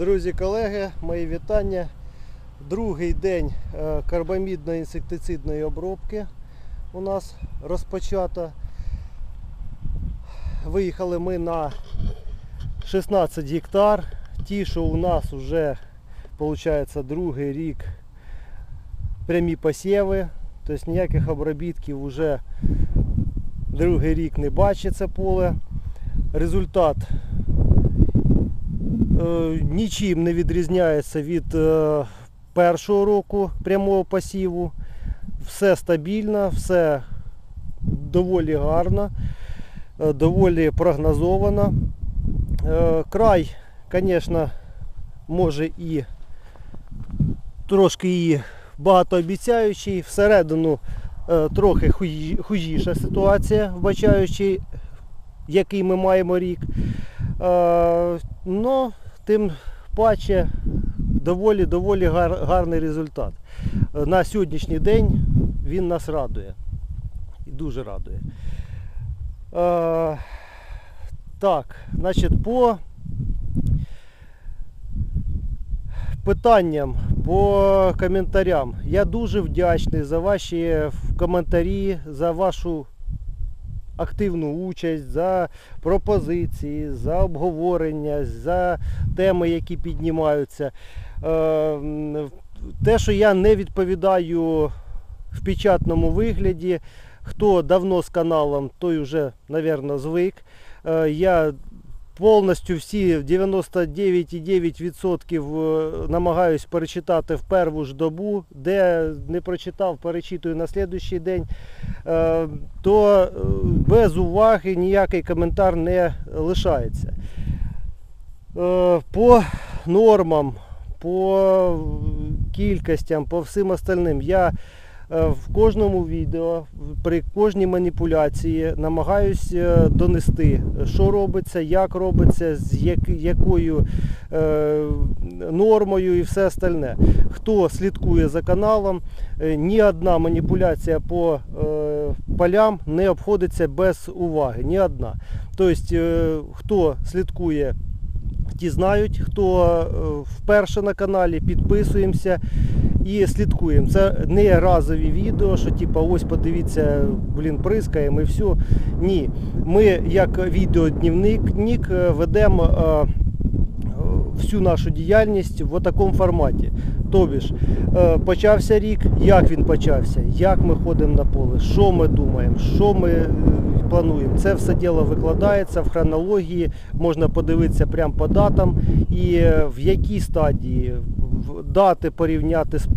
Друзі, колеги, мої вітання. Другий день е, карбамідно-інсектицидної обробки у нас розпочато. Виїхали ми на 16 гектар. Ті, що у нас вже виходить другий рік прямі посіви. Тобто ніяких обробітків вже другий рік не бачить це поле. Результат нічим не відрізняється від е, першого року прямого посіву. Все стабільно, все доволі гарно, е, доволі прогнозовано. Е, Край, звісно, може і трошки і багатообіцяючий. Всередину е, трохи хужіша ситуація, вбачаючи, який ми маємо рік. Е, Ну, тим паче доволі доволі гар, гарний результат. Е, На сьогоднішній день він нас радує. І дуже радує. Е, так, значить, по питанням, по коментарям. Я дуже вдячний за ваші коментарі, за вашу активну участь, за пропозиції, за обговорення, за теми, які піднімаються. Е, Те, що я не відповідаю в печатному вигляді, хто давно з каналом, той вже, мабуть, звик. Е, Я повністю всі 99,9% е, намагаюсь перечитати в перву ж добу, де не прочитав, перечитую на слідуючий день, Е, то е, без уваги ніякий коментар не лишається. По нормам, по кількостям, по всім остальним. Я в кожному відео, при кожній маніпуляції намагаюсь е, донести, що робиться, як робиться, з як- якою е, нормою і все остальне. Хто слідкує за каналом, е, ні одна маніпуляція по е, полям не обходиться без уваги. Ні одна. Тобто, е, хто слідкує ті знають, хто е, вперше на каналі, підписуємося і слідкуємо. Це не разові відео, що типу, ось подивіться, блін, прискаємо і все. Ні. Ми як відеодневник нік, е, ведемо е, всю нашу діяльність в такому форматі. Тобі ж, почався рік, як він почався, як ми ходимо на поле, що ми думаємо, що ми плануємо. Це все діло викладається в хронології, можна подивитися прямо по датам і е, в якій стадії дати порівняти з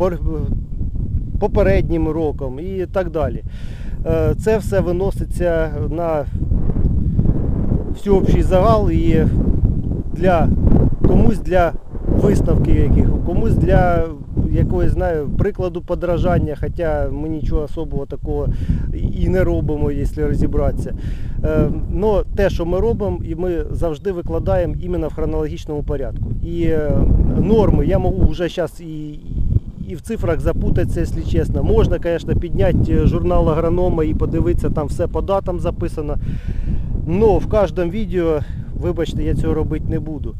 попереднім роком і так далі. Е, Це все виноситься на всеобщий загал і для комусь для висновків яких, комусь для якогось знаю, прикладу подражання, хоча ми нічого особого такого і не робимо, якщо розібратися. Е, Но те, що ми робимо, і ми завжди викладаємо іменно в хронологічному порядку. І е, норми я можу вже зараз і, і в цифрах запутатися, якщо чесно. Можна, звісно, підняти е, журнал агронома і подивитися, там все по датам записано. Но в кожному відео, вибачте, я цього робити не буду.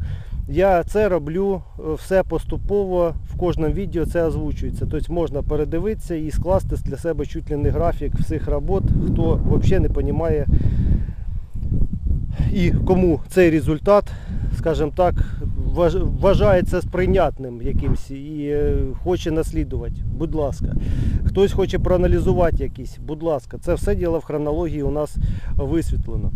Я це роблю е, все поступово, в кожному відео це озвучується. Тобто можна передивитися і скласти для себе чуть ли не графік всіх робот, хто взагалі не розуміє і кому цей результат, скажімо так, вважається сприйнятним якимсь і е, хоче наслідувати. Будь ласка. Хтось хоче проаналізувати якісь, будь ласка, це все діло в хронології у нас висвітлено.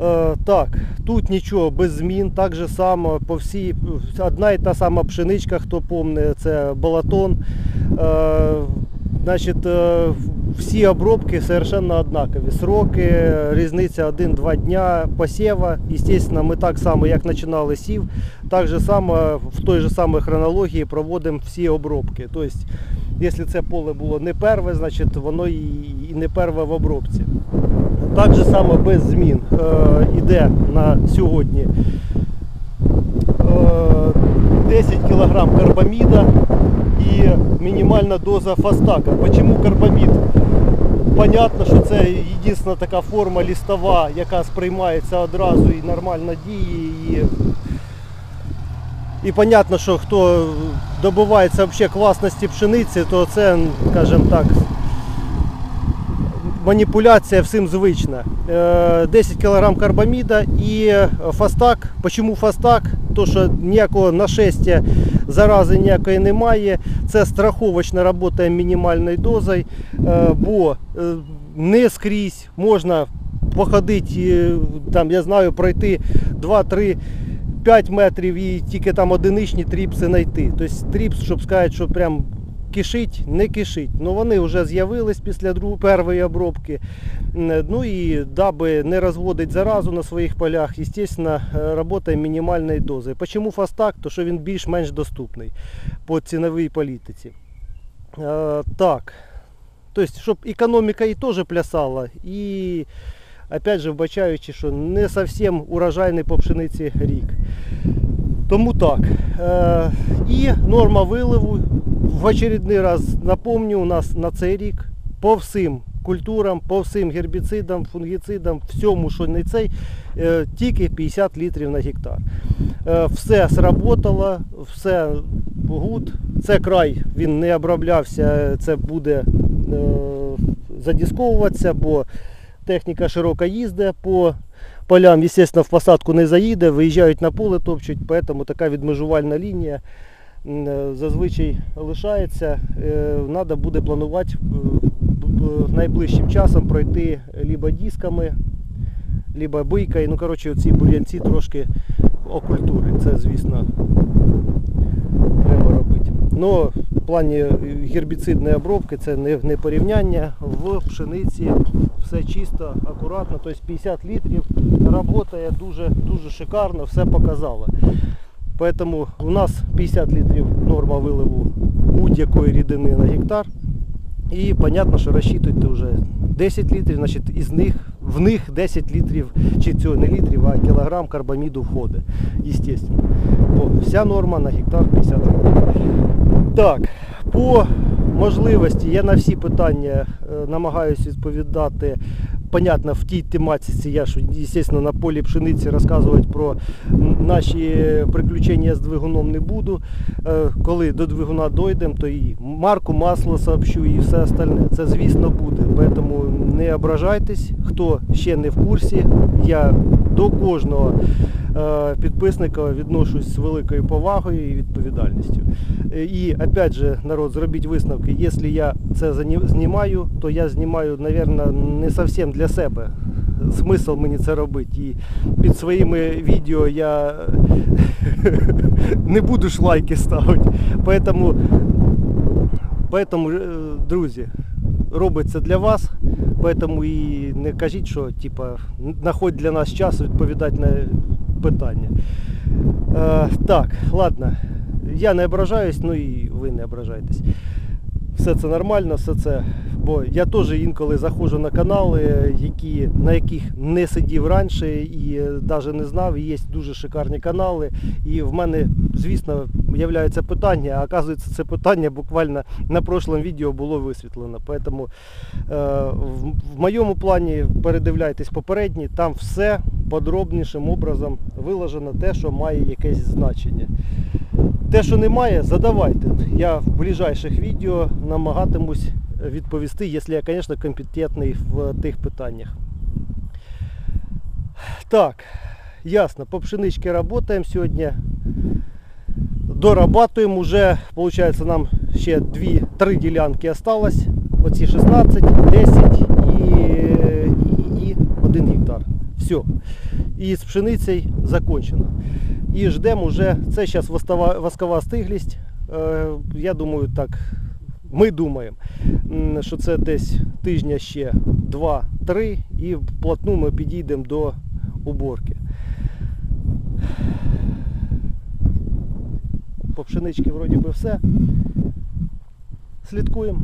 Е, так, тут нічого без змін, так же само по всій, одна і та сама пшеничка, хто пам'ятає, це балатон. Е, значить, е, всі обробки совершенно однакові. Сроки, різниця 1-2 дня посіва. Естественно, ми так само, як починали сів, так же само в той же самій хронології проводимо всі обробки. Тобто, якщо це поле було не перве, значить воно і не перве в обробці. Так же само без змін е, іде на сьогодні е, 10 кг карбаміда і мінімальна доза фастака. Чому карбамід? Понятно, що це єдина така форма лістова, яка сприймається одразу і нормально діє. І І понятно, що хто добувається взагалі класності пшениці, то це, скажімо так, маніпуляція всім звична. Е, 10 кг карбаміда і фастак. Чому фастак? То, що ніякого нашестя зарази ніякої немає. Це страховочна робота мінімальною дозою, е, бо е, не скрізь можна походити, е, там, я знаю, пройти 2-3 5 метрів і тільки там одиничні тріпси знайти. Тобто тріпс, щоб сказати, що прям кишить, не кишить. Ну вони вже з'явились після другої першої обробки. Ну і даби не розводить заразу на своїх полях, звісно, працює мінімальної дози. Чому фастак? То що він більш-менш доступний по ціновій політиці. Е, так. Тобто, щоб економіка і теж плясала, і опять же вбачаючи, що не зовсім урожайний по пшениці рік. Тому так. Е, і норма виливу в очередний раз напомню, у нас на цей рік по всім культурам, по всім гербіцидам, фунгіцидам, всьому, що не цей, е, тільки 50 літрів на гектар. Е, все сработало, все гуд. Це край, він не оброблявся, це буде задісковуватися, бо техніка широка їздить по полям, звісно, в посадку не заїде, виїжджають на поле, топчуть, тому така відмежувальна лінія е, зазвичай лишається. Треба буде планувати е, найближчим часом пройти либо дисками, либо бийкою. Ну, коротше, оці бур'янці трошки окультури. Це, звісно, треба робити. Но в плані гербіцидної обробки це не порівняння. В пшениці все чисто, акуратно. Тобто 50 літрів працює дуже, дуже шикарно, все показало. Поэтому у нас 50 літрів норма виливу будь-якої рідини на гектар. І понятно, що розчитуйте вже 10 літрів, значить із них в них 10 літрів, чи цього не літрів, а кілограм карбаміду входить. Естественно. Бо вся норма на гектар 50 літрів. Так, по можливості я на всі питання е, намагаюся відповідати. Понятно, в тій тематиці я ж, звісно, на полі пшениці розказувати про наші приключення з двигуном не буду. Е, Коли до двигуна дойдемо, то і марку масла сообщу і все остальне. Це, звісно, буде. Тому не ображайтесь, хто ще не в курсі. Я до кожного е, підписника відношусь з великою повагою і відповідальністю. Е, І опять же, народ, зробіть висновки. Якщо я це знімаю, то я знімаю, мабуть, не зовсім для себе. Смисл мені це робити. І під своїми відео я не буду ж лайки ставити. Поэтому, поэтому, е, друзі, робиться для вас. Поэтому і не кажіть, що типа, знаходь для нас час відповідати на питання. Е, так, ладно. Я не ображаюсь, ну і ви не ображайтесь. Все це нормально, все це. Бо я теж інколи заходжу на канали, які, на яких не сидів раніше і навіть не знав. Є дуже шикарні канали. І в мене, звісно, з'являється питання, а оказується, це питання буквально на прошлому відео було висвітлено. Тому е, в моєму плані передивляйтесь попередні, там все подробнішим образом виложено те, що має якесь значення. Те, що немає, задавайте. Я в ближайших відео намагатимусь відповісти, якщо я, звісно, компетентний в тих питаннях. Так, ясно, по пшеничці працюємо сьогодні. Дорабатуємо вже, виходить, нам ще 2-3 ділянки осталось. Оці 16, 10 і, і, і 1 гектар. Все. І з пшеницею закончено. І ждемо вже, це зараз воскова, стиглість. Е, я думаю, так, ми думаємо, що це десь тижня ще 2-3 і вплотну ми підійдемо до уборки. По пшеничці вроді би все. Слідкуємо.